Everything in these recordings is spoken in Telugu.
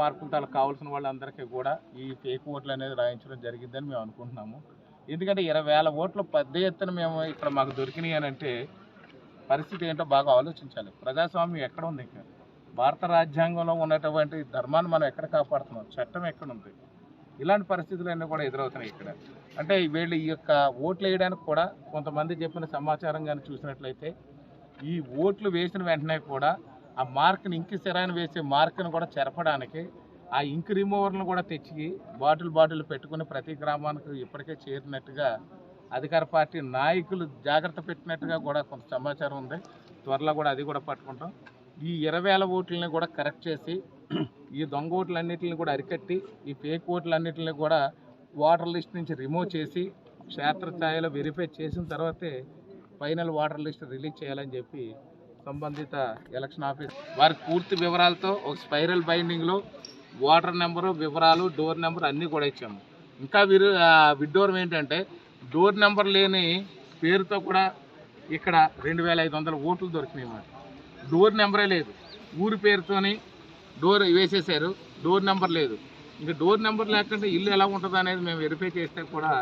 మార్పులు తనకు కావాల్సిన వాళ్ళందరికీ కూడా ఈ ఫేక్ ఓట్లు అనేది రాయించడం జరిగిందని మేము అనుకుంటున్నాము. ఎందుకంటే ఇరవై వేల ఓట్లు పెద్ద ఎత్తున మేము ఇక్కడ మాకు దొరికినాయి అని అంటే పరిస్థితి ఏంటో బాగా ఆలోచించాలి. ప్రజాస్వామ్యం ఎక్కడ ఉంది ఇక్కడ? భారత రాజ్యాంగంలో ఉన్నటువంటి ధర్మాన్ని మనం ఎక్కడ కాపాడుతున్నాం? చట్టం ఎక్కడ ఉంది ఇలాంటి పరిస్థితులన్నీ కూడా ఎదురవుతున్నాయి ఇక్కడ. అంటే వీళ్ళు ఈ యొక్క ఓట్లు వేయడానికి కూడా కొంతమంది చెప్పిన సమాచారం కానీ చూసినట్లయితే ఈ ఓట్లు వేసిన వెంటనే కూడా ఆ మార్క్ని ఇంకి సిరాన్ని వేసే మార్క్ని కూడా చెరపడానికి ఆ ఇంక్ రిమూవర్లను కూడా తెచ్చి బాటిల్ బాటిల్ పెట్టుకుని ప్రతి గ్రామానికి ఇప్పటికే చేరినట్టుగా అధికార పార్టీ నాయకులు జాగ్రత్త పెట్టినట్టుగా కూడా కొంత సమాచారం ఉంది. త్వరలో కూడా అది కూడా పట్టుకుంటాం. ఈ ఇరవై వేల ఓట్లని కూడా కరెక్ట్ చేసి ఈ దొంగ ఓట్లన్నిటిని కూడా అరికట్టి ఈ ఫేక్ ఓట్లన్నిటిని కూడా వాటర్ లిస్ట్ నుంచి రిమూవ్ చేసి క్షేత్రస్థాయిలో వెరిఫై చేసిన తర్వాతే ఫైనల్ వాటర్ లిస్ట్ రిలీజ్ చేయాలని చెప్పి సంబంధిత ఎలక్షన్ ఆఫీస్. వారి పూర్తి వివరాలతో ఒక స్పైరల్ బైండింగ్లో ఓటర్ నెంబరు వివరాలు డోర్ నెంబర్ అన్నీ కూడా ఇచ్చాము. ఇంకా వీరు విడ్డోరం ఏంటంటే డోర్ నెంబర్ లేని పేరుతో కూడా ఇక్కడ రెండు వేల ఐదు వందల ఓట్లు దొరికినాయి మాట డోర్ నెంబరే లేదు. ఊరి పేరుతోని డోర్ వేసేసారు డోర్ నెంబర్ లేదు. ఇంకా డోర్ నెంబర్ లేకుంటే ఇల్లు ఎలా ఉంటుంది అనేది మేము వెరిఫై చేస్తే కూడా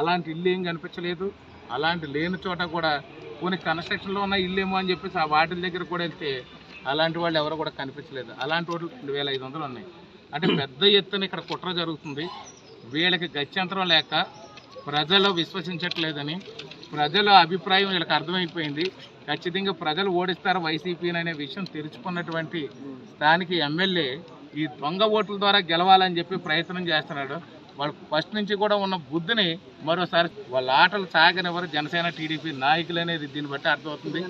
అలాంటి ఇల్లు ఏం కనిపించలేదు. అలాంటి లేని చోట కూడా కొన్ని కన్స్ట్రక్షన్లో ఉన్న ఇల్లు ఏమో అని చెప్పేసి ఆ వాటిల దగ్గర కూడా వెళ్తే అలాంటి వాళ్ళు ఎవరు కూడా కనిపించలేదు. అలాంటి వాళ్ళు రెండు వేల ఐదు వందలు ఉన్నాయి. అంటే పెద్ద ఎత్తున ఇక్కడ కుట్ర జరుగుతుంది. వీళ్ళకి గత్యంతరం లేక ప్రజలు విశ్వసించట్లేదని ప్రజల అభిప్రాయం వీళ్ళకి అర్థమైపోయింది. ఖచ్చితంగా ప్రజలు ఓడిస్తారు వైసీపీని అనే విషయం తెరుచుకున్నటువంటి స్థానిక ఎమ్మెల్యే ఈ దొంగ ఓట్ల ద్వారా గెలవాలని చెప్పి ప్రయత్నం చేస్తున్నాడు. వాళ్ళు ఫస్ట్ నుంచి కూడా ఉన్న బుద్ధిని మరోసారి వాళ్ళ ఆటలు సాగనివ్వరు. జనసేన టీడీపీ నాయకులు అనేది దీన్ని బట్టి అర్థమవుతుంది.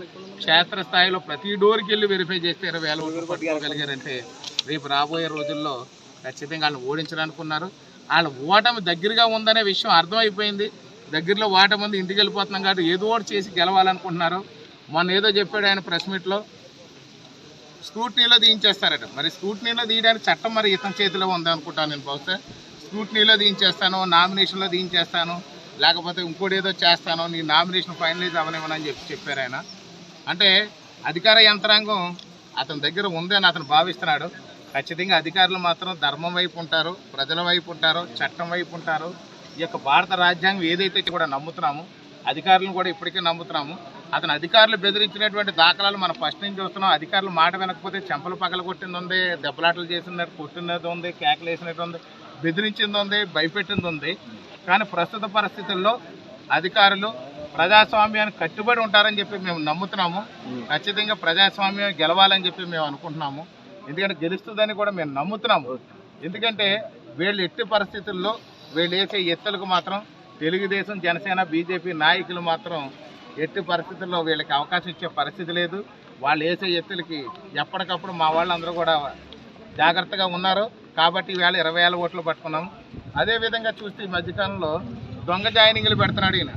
క్షేత్రస్థాయిలో ప్రతి డోర్కి వెళ్ళి వెరిఫై చేస్తే ఇరవై వేల ఓట్లు పట్టుకోగలిగారంటే రేపు రాబోయే రోజుల్లో ఖచ్చితంగా వాళ్ళని ఓడించాలనుకున్నారు. వాళ్ళ ఓటమి దగ్గరగా ఉందనే విషయం అర్థమైపోయింది. దగ్గరలో ఓటమి ఉంది ఇంటికి వెళ్ళిపోతున్నాం కాబట్టి ఏదో ఒకటి చేసి గెలవాలనుకుంటున్నారు. మొన్న ఏదో చెప్పాడు ఆయన ప్రెస్ మీట్లో. స్క్రూట్నీలో దించేస్తారట మరి స్క్రూట్నీలో తీయడానికి చట్టం మరి ఇతని చేతిలో ఉంది అనుకుంటాను నేను బహుశా. స్క్రూట్నీలో దించేస్తాను నామినేషన్లో దించేస్తాను లేకపోతే ఇంకోటి ఏదో చేస్తాను నీ నామినేషన్ ఫైనలైజ్ అవ్వనివ్వనని చెప్పి చెప్పారు ఆయన. అంటే అధికార యంత్రాంగం అతని దగ్గర ఉందని అతను భావిస్తున్నాడు. ఖచ్చితంగా అధికారులు మాత్రం ధర్మం వైపు ఉంటారు ప్రజల వైపు ఉంటారు చట్టం వైపు ఉంటారు. ఈ యొక్క భారత రాజ్యాంగం ఏదైతే కూడా నమ్ముతున్నాము అధికారులను కూడా ఇప్పటికే నమ్ముతున్నాము. అతను అధికారులు బెదిరించినటువంటి దాఖలాలు మనం ఫస్ట్ నుంచి చూస్తున్నాం. అధికారులు మాట వినకపోతే చెంపలు పగల కొట్టింది ఉంది దెబ్బలాటలు చేసినట్టు కొట్టినది ఉంది కేకలు వేసినట్టు ఉంది. బెదిరించింది ఉంది భయపెట్టింది ఉంది కానీ ప్రస్తుత పరిస్థితుల్లో అధికారులు ప్రజాస్వామ్యానికి కట్టుబడి ఉంటారని చెప్పి మేము నమ్ముతున్నాము. ఖచ్చితంగా ప్రజాస్వామ్యం గెలవాలని చెప్పి మేము అనుకుంటున్నాము. ఎందుకంటే గెలుస్తుందని కూడా మేము నమ్ముతున్నాము. ఎందుకంటే వీళ్ళు ఎట్టి పరిస్థితుల్లో వీళ్ళు వేసే ఎత్తులకు మాత్రం తెలుగుదేశం జనసేన బీజేపీ నాయకులు మాత్రం ఎట్టి పరిస్థితుల్లో వీళ్ళకి అవకాశం ఇచ్చే పరిస్థితి లేదు. వాళ్ళు వేసే ఎత్తులకి ఎప్పటికప్పుడు మా వాళ్ళందరూ కూడా జాగ్రత్తగా ఉన్నారు. కాబట్టి ఈవేళ ఇరవై వేల ఓట్లు పట్టుకున్నాం. అదేవిధంగా చూస్తే ఈ మధ్యకాలంలో దొంగ జాయినింగ్లు పెడుతున్నాడు ఈయన.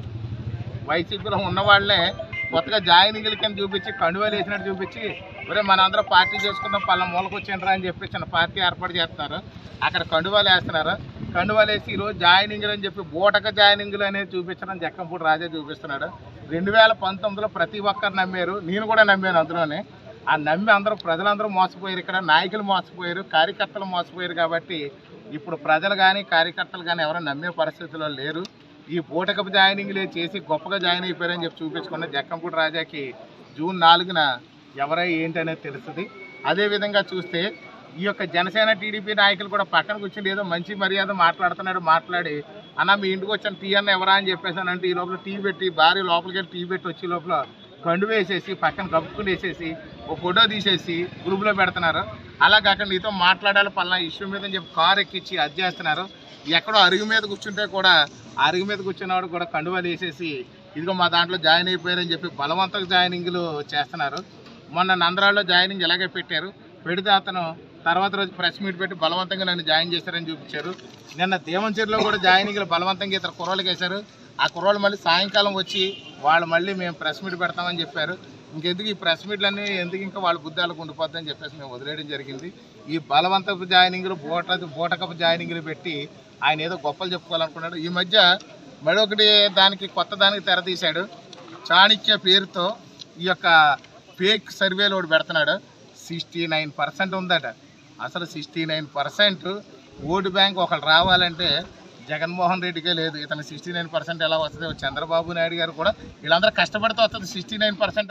వైసీపీలో ఉన్నవాళ్ళే కొత్తగా జాయినింగ్ల కింద చూపించి కండువాలు వేసినట్టు చూపించి ఒరే మనందరం పార్టీ చేసుకుందాం పళ్ళ మూలకు వచ్చిండ్రా అని చెప్పి చిన్న పార్టీ ఏర్పాటు చేస్తున్నారు. అక్కడ కండువాలు వేస్తున్నారు కండువాలు వేసి ఈరోజు జాయినింగ్లు అని చెప్పి బూటక జాయినింగ్లు అనేది చూపించడం జక్కంపూడి రాజా చూపిస్తున్నాడు. రెండు వేల పంతొమ్మిదిలో ప్రతి ఒక్కరు నమ్మారు. నేను కూడా నమ్మాను అందులోనే. ఆ నమ్మి అందరూ ప్రజలందరూ మోసపోయారు. ఇక్కడ నాయకులు మోసపోయారు కార్యకర్తలు మోసపోయారు కాబట్టి ఇప్పుడు ప్రజలు కానీ కార్యకర్తలు కానీ ఎవరో నమ్మే పరిస్థితుల్లో లేరు. ఈ బూటకపు జాయినింగ్లే చేసి గొప్పగా జాయిన్ అయిపోయారని చెప్పి చూపించుకున్న జక్కంపూడి రాజాకి జూన్ నాలుగున ఎవరై ఏంటి అనేది తెలుస్తుంది అదేవిధంగా చూస్తే ఈ యొక్క జనసేన టీడీపీ నాయకులు కూడా పక్కన కూర్చుని ఏదో మంచి మర్యాద మాట్లాడుతున్నాడు మాట్లాడి అన్న మీ ఇంటికి వచ్చిన టీ అన్న ఎవరా? అని చెప్పేసానంటే ఈ లోపల టీ పెట్టి భార్య లోపలికి వెళ్ళి టీ పెట్టి వచ్చే లోపల కండు వేసేసి పక్కన కప్పుకుని వేసేసి ఒక ఫోటో తీసేసి గ్రూప్లో పెడుతున్నారు. అలా కాకుండా నీతో మాట్లాడాలి పలానా ఇష్యూ మీద అని చెప్పి కారు ఎక్కించి అది చేస్తున్నారు. ఎక్కడో అరుగు మీద కూర్చుంటే కూడా అరుగు మీద కూర్చున్నవాడు కూడా కండువాలు వేసేసి ఇదిగో మా దాంట్లో జాయిన్ అయిపోయారని చెప్పి బలవంతకు జాయినింగ్లు చేస్తున్నారు. మొన్న నందరాల్లో జాయినింగ్ ఎలాగే పెట్టారు. పెడితే అతను తర్వాత రోజు ప్రెస్ మీట్ పెట్టి బలవంతంగా నన్ను జాయిన్ చేశారని చూపించారు. నిన్న దేవంచెరులో కూడా జాయినింగ్లు బలవంతంగా ఇతర కుర్రోళ్ళకి వేశారు. ఆ కుర్రోళ్ళు మళ్ళీ సాయంకాలం వచ్చి వాళ్ళు మళ్ళీ మేము ప్రెస్ మీట్ పెడతామని చెప్పారు. ఇంకెందుకు ఈ ప్రెస్ మీట్లన్నీ ఎందుకు ఇంకా వాళ్ళ బుద్ధాలకు ఉండిపోద్దని చెప్పేసి మేము వదిలేయడం జరిగింది. ఈ బలవంతపు జాయినింగ్లు బోట బోటకపు జాయినింగ్లు పెట్టి ఆయన ఏదో గొప్పలు చెప్పుకోవాలనుకున్నాడు. ఈ మధ్య మరొకటి దానికి కొత్త దానికి తెరతీశాడు చాణిక్య పేరుతో ఈ యొక్క ఫేక్ సర్వేలు ఒకటి పెడుతున్నాడు. సిక్స్టీ నైన్ పర్సెంట్ ఉందట. అసలు sixty nine percent vote bank ఒకళ్ళు రావాలంటే జగన్మోహన్ రెడ్డికే లేదు. ఇతను సిక్స్టీ నైన్ పర్సెంట్ ఎలా వస్తుంది చంద్రబాబు నాయుడు గారు కూడా వీళ్ళందరూ కష్టపడితే వస్తుంది. Sixty nine percent